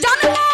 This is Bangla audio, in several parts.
জন্ম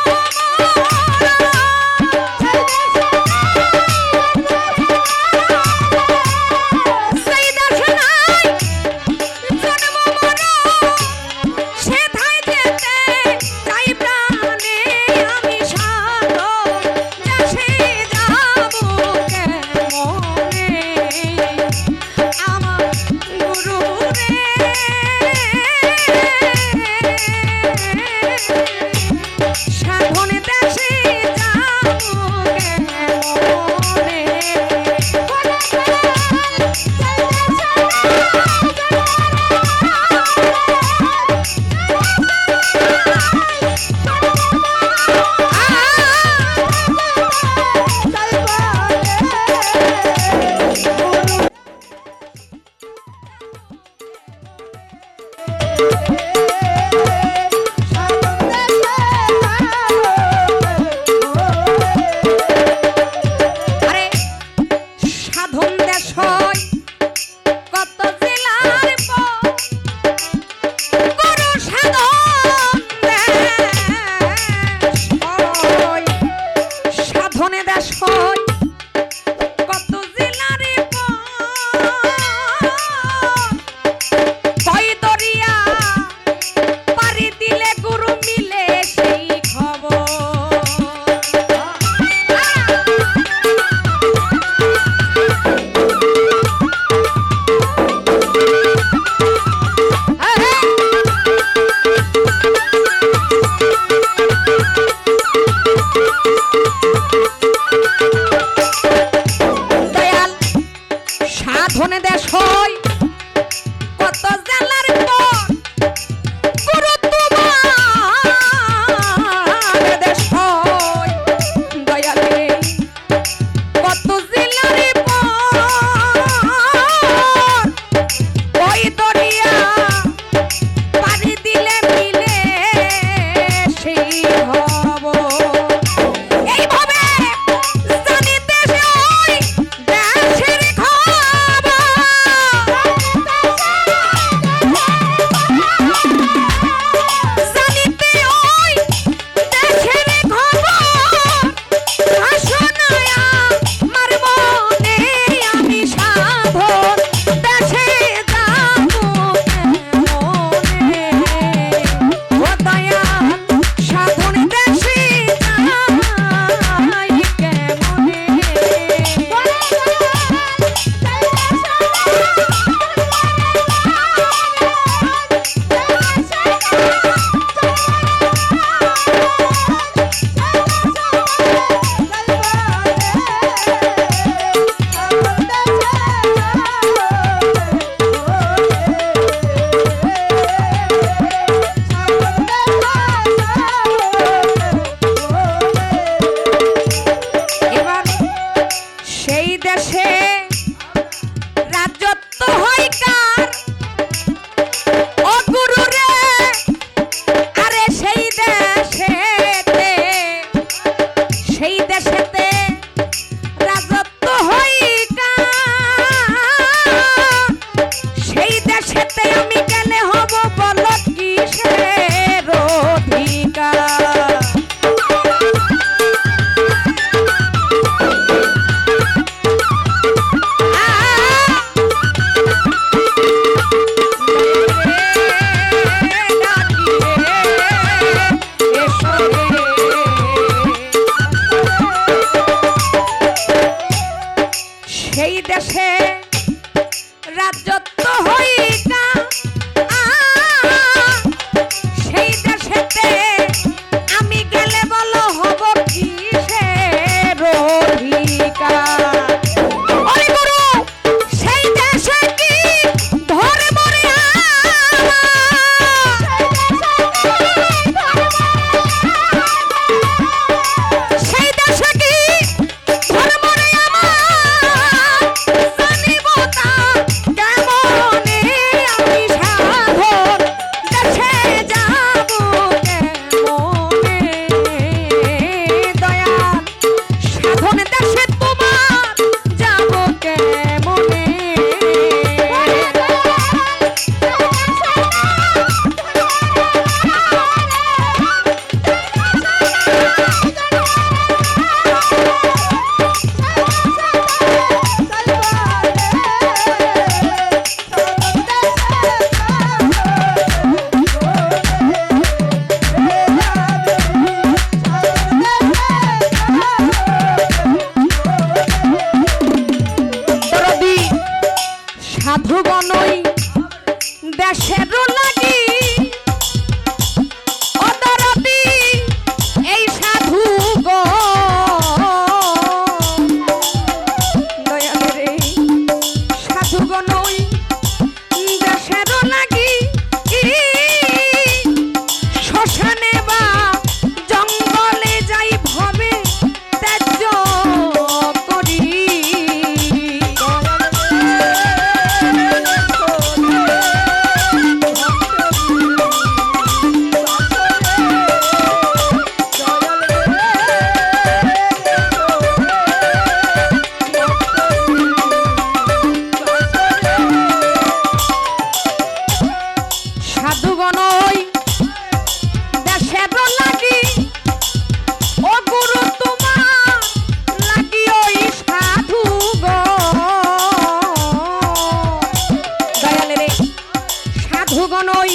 ভুগনই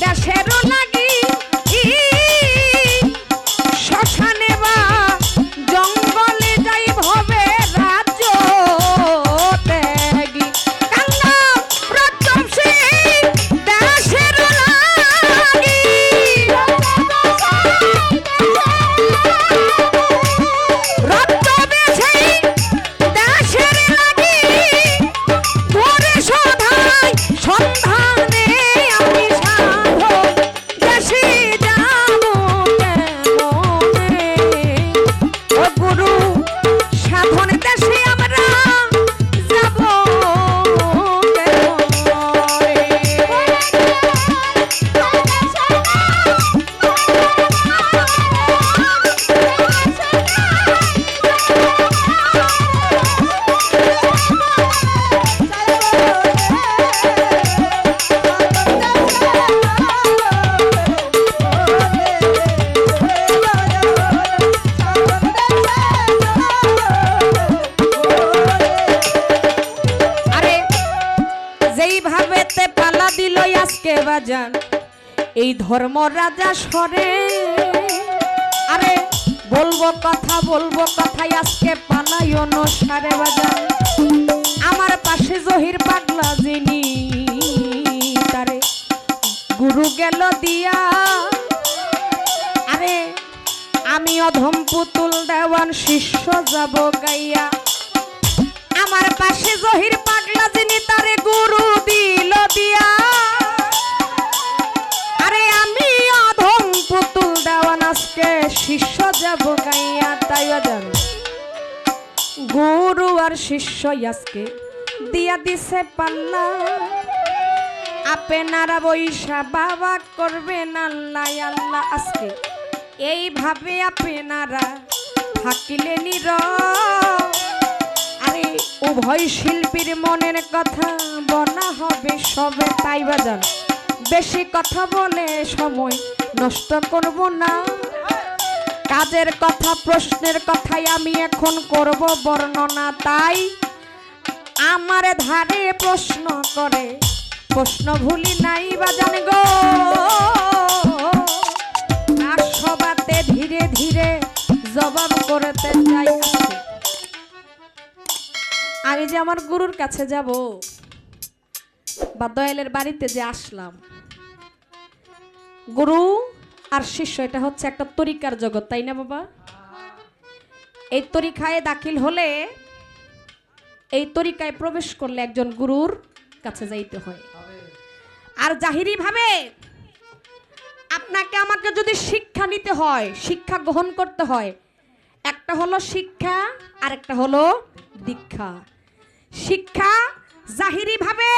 দেশের না বাজান এই ধর্ম রাজা সরে। আরে, বলব কথা, বলব কথাই আজকে পালাই অনুসারে বাজান আমার পাশে জহির পাগলা যিনি, তারে গুরু গেল দিয়া। আরে, আমি অধম পুতুল দেওয়ান শিষ্য যাব গাইয়া। আমার পাশে জহির পাগলা যিনি, তারে গুরু দিল দিয়া। গুরু আর শিষ্য আজকে দিয়া দিছে পাল্লা আপনারা বৈশা বাবা করবেন আল্লাহ আল্লাহ আজকে। এইভাবে আপনারা থাকিলে নির। আরে, উভয় শিল্পীর মনের কথা বলা হবে সবে তাই বাজান বেশি কথা বলে সময় নষ্ট করব না। কাজের কথা, প্রশ্নের কথাই আমি এখন করব বর্ণনা। তাই আমার ধারে প্রশ্ন করে, প্রশ্ন ভুলি নাই বাজান গো। সবাতে ধীরে ধীরে জবাব করতে চাই আমি যে আমার গুরুর কাছে যাব বা দয়ালের বাড়িতে যে আসলাম, গুরু আর শিষ্য, এটা হচ্ছে একটা তরিকার জগৎ, তাই না বাবা? এই তরিকায় দাখিল হলে এই তরিকায় প্রবেশ করলে একজন গুরুর কাছে যাইতে হয়। আর জাহিরি ভাবে আপনাকে আমাকে যদি শিক্ষা নিতে হয়, শিক্ষা গ্রহণ করতে হয়, একটা হলো শিক্ষা আর একটা হলো দীক্ষা। শিক্ষা জাহিরি ভাবে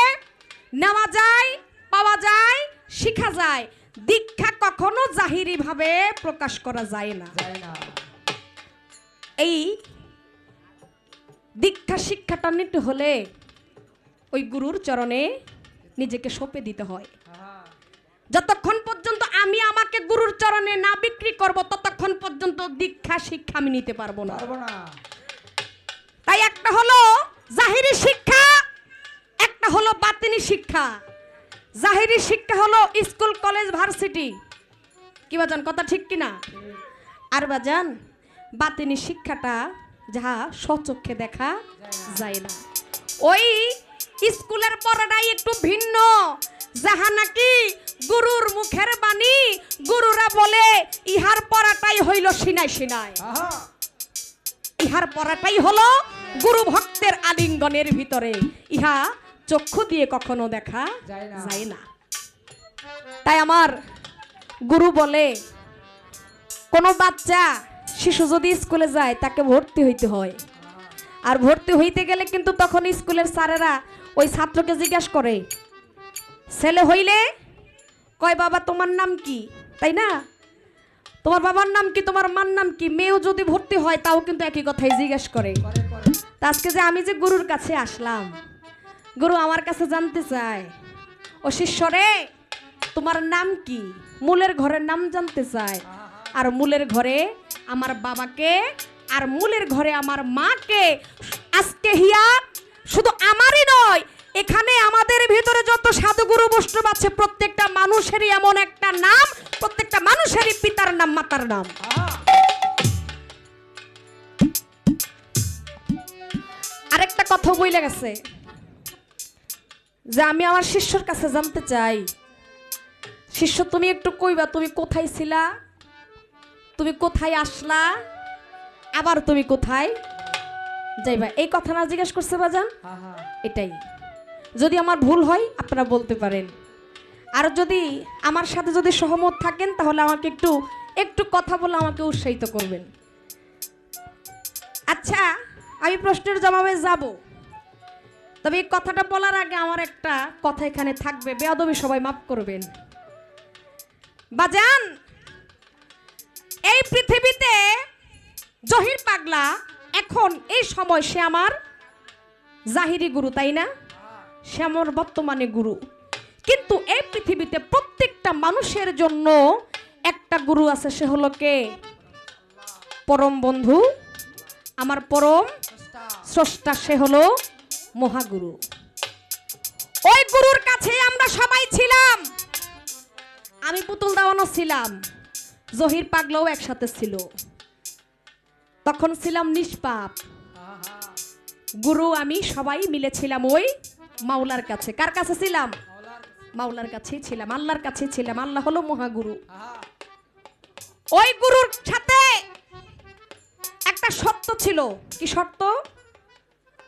নেওয়া যায়, পাওয়া যায়, শিখা যায়। দীক্ষা কখনো জাহিরি ভাবে প্রকাশ করা যায় না। এই দীক্ষা শিক্ষাটা নিতে হলে ওই গুরুর চরণে নিজেকে সঁপে দিতে হয়। যতক্ষণ পর্যন্ত আমি আমাকে গুরুর চরণে না বিক্রি করব ততক্ষণ পর্যন্ত দীক্ষা শিক্ষা আমি নিতে পারব না। তাই একটা হলো জাহিরি শিক্ষা একটা হলো বাতিনি শিক্ষা। জাহিরি শিক্ষা হলো স্কুল কলেজ ভার্সিটি। কি বাজান কথা ঠিক কিনা? আর বাজান বাতিনি শিক্ষাটা যাহা স্বচক্ষে দেখা যায় না। ওই স্কুলের পড়াটাই একটু ভিন্ন। যাহা নাকি গুরুর মুখের বাণী গুরুরা বলে ইহার পড়াটাই হইল সিনাই সিনাই। ইহার পড়াটাই হলো গুরু ভক্তের আলিঙ্গনের ভিতরে। ইহা চক্ষু দিয়ে কখনো দেখা যায় না। তাই আমার গুরু বলে কোনো বাচ্চা শিশু যদি স্কুলে যায় তাকে ভর্তি হইতে হয়। আর ভর্তি হইতে গেলে কিন্তু তখন স্কুলের স্যারেরা ওই ছাত্রকে জিজ্ঞাসা করে ছেলে হইলে? কয় বাবা তোমার নাম কি? তাই না? তোমার বাবার নাম কি তোমার মার নাম কি? মেয়েও যদি ভর্তি হয় তাও কিন্তু একই কথাই জিজ্ঞেস করে। আজকে যে আমি যে গুরুর কাছে আসলাম গুরু আমার কাছে জানতে চায়, ও শিষ্যরে, তোমার নাম কি? মূলের ঘরের নাম জানতে চায়। আর মূলের ঘরে আমার বাবাকে, আর মূলের ঘরে আমার মাকে। আজকে হিয়া শুধু আমারই নয়, এখানে আমাদের ভিতরে যত সাধুগুরু, বৈষ্ণব আছে, প্রত্যেকটা মানুষেরই এমন একটা নাম, প্রত্যেকটা মানুষেরই পিতার নাম, মাতার নাম। আরেকটা কথা বইলে গেছে যে আমি আমার শিষ্যর কাছে জানতে চাই। শিষ্য তুমি একটু কইবা তুমি কোথায় ছিলা? তুমি কোথায় আসলা? আবার তুমি কোথায় যাইবা? এই কথা না জিজ্ঞেস করছে বাজান? এটাই। যদি আমার ভুল হয় আপনারা বলতে পারেন। আর যদি আমার সাথে যদি সহমত থাকেন তাহলে আমাকে একটু একটু কথা বলে আমাকে উৎসাহিত করবেন। আচ্ছা আমি প্রশ্নের জবাবে যাব। তবে এই কথাটা বলার আগে আমার একটা কথা এখানে থাকবে। বেয়াদবি সবাই মাফ করবেন। বাজান, এই পৃথিবীতে জহির পাগলা এখন এই সময় সে আমার জাহিরি গুরু, তাই না? সে আমার বর্তমানে গুরু। কিন্তু এই পৃথিবীতে প্রত্যেকটা মানুষের জন্য একটা গুরু আছে, সে হলো কে? পরম বন্ধু। আমার পরম স্রষ্টা, সে হলো মহাগুরু। ওই গুরুর কাছে আমরা সবাই ছিলাম। আমি পুতুল দাওয়ানো ছিলাম। জহির পাগলাও একসাথে ছিল। তখন ছিলাম নিষ্পাপ। গুরু, আমি সবাই মিলেছিলাম ওই মাওলার কাছে। কার কাছে ছিলাম? মাওলার কাছেই ছিলাম, আল্লাহর কাছেই ছিলাম। আল্লাহ হলো মহাগুরু। ওই গুরুর সাথে একটা শর্ত ছিল। কি শর্ত?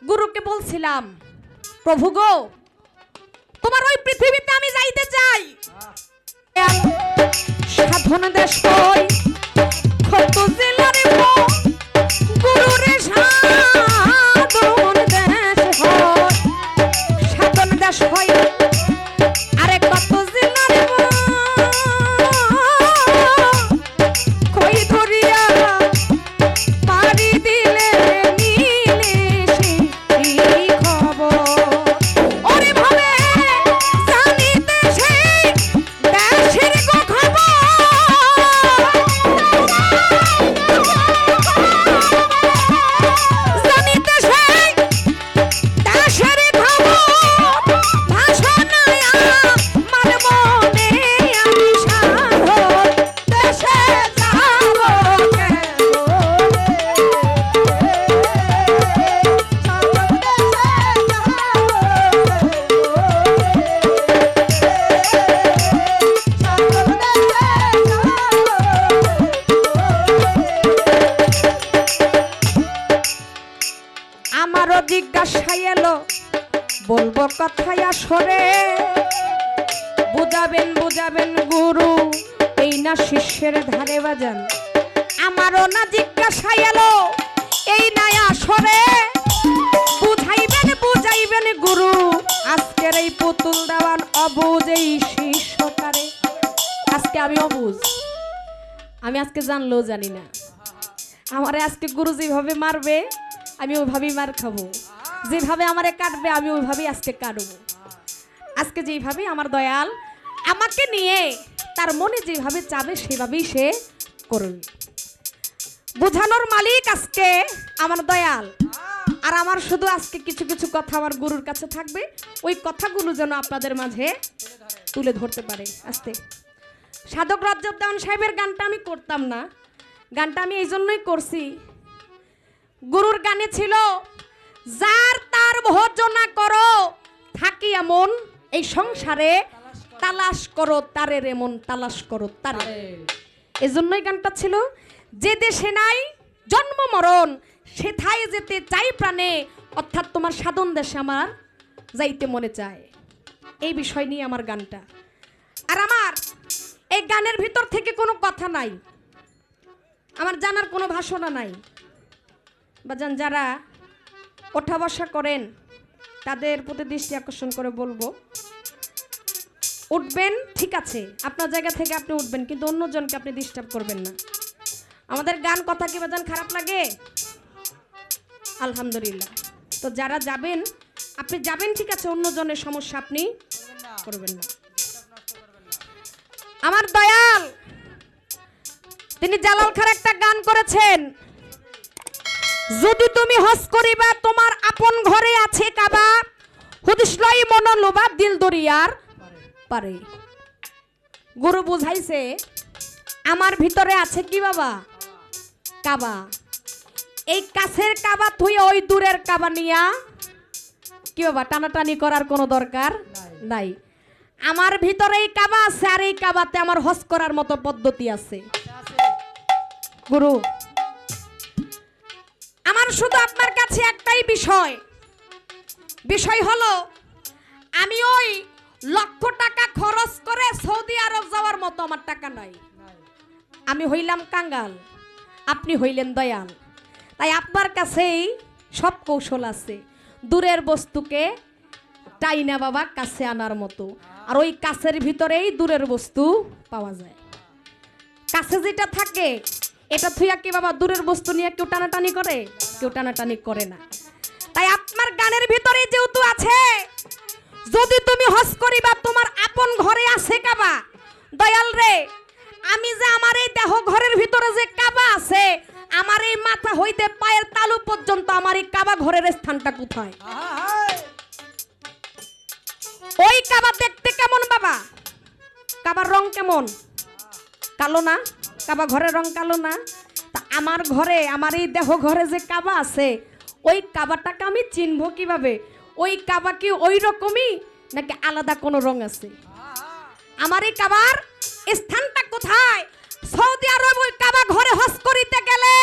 গুরুকে বলছিলাম প্রভু গো তোমার ওই পৃথিবীতে আমি যাইতে চাই। সাধন দেশ কত জেলার শিষ্যের ধারে বাজান। আমারও না জিজ্ঞাসা এলো, এই না আসরে। বুঝাইবেন বুঝাইবেন গুরু, আজকের এই পুতুল দেওয়ান অবুঝ এই শিষ্যকারে। আজকে আমি অবুঝ আমি আজকে জানলেও জানি না। আমারে আজকে গুরু যেভাবে মারবে, আমি ওইভাবেই মার খাব। যেভাবে আমারে কাটবে, আমি ওইভাবেই আজকে কাটবো। আজকে যেভাবে আমার দয়াল আমাকে নিয়ে তার মনে যেভাবে চাবে সেভাবেই সে করবে বোঝানোর মালিক আজকে আমার দয়াল। আর আমার শুধু আজকে কিছু কিছু কথা আমার গুরুর কাছে থাকবে। ওই কথাগুলো যেন আপনাদের মাঝে তুলে ধরতে পারে আস্তে সাধক রাজ্যদান সাহেবের গানটা আমি করতাম না। গানটা আমি এই জন্যই করছি। গুরুর গানে ছিল, যার তার ভজনা করো থাকি এমন এই সংসারে তালাশ করো তারে রেমন তালাশ করো তারে। এজন্যই গানটা ছিল যে দেশে নাই জন্ম মরণ সেথায় যেতে চাই প্রাণে অর্থাৎ তোমার সাধন দেশে আমার যাইতে মনে চায়। এই বিষয় নিয়ে আমার গানটা। আর আমার এই গানের ভিতর থেকে কোনো কথা নাই। আমার জানার কোনো ভাষণা নাই। বাজান যারা ওঠা বসা করেন তাদের প্রতি দৃষ্টি আকর্ষণ করে বলব উঠবেন, ঠিক আছে। আপনার জায়গা থেকে আপনি উঠবেন, কিন্তু অন্যজনকে আপনি ডিস্টার্ব করবেন না। আমাদের গান কথা কি বাজান খারাপ লাগে? আলহামদুলিল্লাহ। তো যারা যাবেন, আপনি যাবেন, ঠিক আছে, অন্যজনের সমস্যা আপনি করবেন না। আমার দয়াল, তিনি জালাল খার একটা গান করেছেন। যদি তুমি হস করিবা, তোমার আপন ঘরে আছে কাবা হুদিস মন লোবা দিল দরিয়ার পারে। গুরু বুঝাইছে আমার ভিতরে আছে কি বাবা? কাবা। এই কাছের কাবা তুই ওই দূরের কাবা নিয়া। কি বাবা টানাটানি করার কোনো দরকার? নাই। আমার ভিতরে এই কাবা আছে আর এই কাবাতে আমার হস করার মতো পদ্ধতি আছে। গুরু আমার শুধু আপনার কাছে একটাই বিষয়। বিষয় হলো আমি ওই লক্ষ টাকা খরচ করে সৌদি আরব যাওয়ার মতো আমার টাকা নাই। আমি হইলাম কাঙ্গাল, আপনি হইলেন দয়াল। তাই আপনার কাছেই সব কৌশল আছে। দূরের বস্তুকে টাইনা বাবা কাছে আনার মতো। আর ওই কাছের ভিতরেই দূরের বস্তু পাওয়া যায়। কাছে যেটা থাকে, এটা থুইয়া কি বাবা দূরের বস্তু নিয়ে কেউ টানাটানি করে? কেউ টানাটানি করে না। তাই আপনার গানের ভিতরে যেহেতু আছে যদি তুমি হস করিবা, তোমার আপন ঘরে আছে কাবা? দয়াল রে, আমি যে আমার এই দেহ ঘরের ভিতরে যে কাবা আছে, আমার এই মাথা হইতে পায়ের তালু পর্যন্ত আমার এই কাবা ঘরের স্থানটা কোথায়? ওই কাবা দেখতে কেমন বাবা? কাবার রং কেমন? কালো না? কাবা ঘরের রং কালো না? তা আমার ঘরে, আমার এই দেহ ঘরে যে কাবা আছে, ওই কাবাটাকে আমি চিনবো কীভাবে? ওই কাবা কি ওই রকমই নাকি আলাদা কোনো রং আছে? আমার এই কাবার স্থানটা কোথায়? সৌদি আরব ওই কাবা ঘরে হজ করিতে গেলে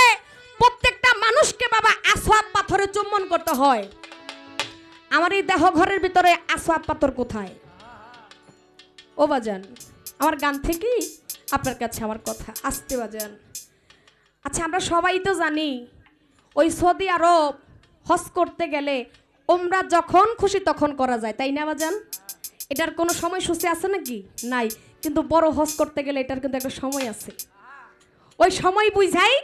প্রত্যেকটা মানুষকে বাবা আসোয়াব পাথরে চুম্বন করতে হয়। আমার এই দেহ ঘরের ভিতরে আসোয়াব পাথর কোথায়? ও বাজান, আমার গান থেকেই আপনার কাছে আমার কথা আসতে বাজান। আচ্ছা আমরা সবাই তো জানি, ওই সৌদি আরব হজ করতে গেলে ওমরা যখন খুশি তখন করা যায়, তাই না বাজান এটার কোনো সময়সূচি আছে নাকি? নাই, কিন্তু বড় হজ করতে গেলে এটার কিন্তু একটা সময় আছে। ওই সময় বুঝাই,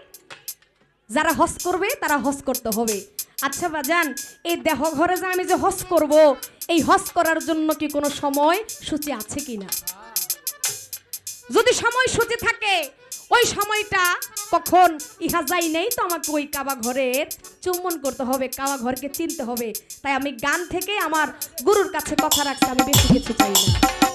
যারা হজ করবে তারা হজ করতে হবে। আচ্ছা বাজান, এই দেহ ঘরে যে আমি যে হজ করব, এই হজ করার জন্য কি কোনো সময় সূচি আছে কি না যদি সময় সূচি থাকে, ওই সময়টা কখন? ইহা যাই নেই তো আমাকে ওই কাবা ঘরের চুম্বন করতে হবে কাবা ঘরকে চিনতে হবে। তাই আমি গান থেকে আমার গুরুর কাছে কথা রাখতে আমি বেশি কিছু চাই না।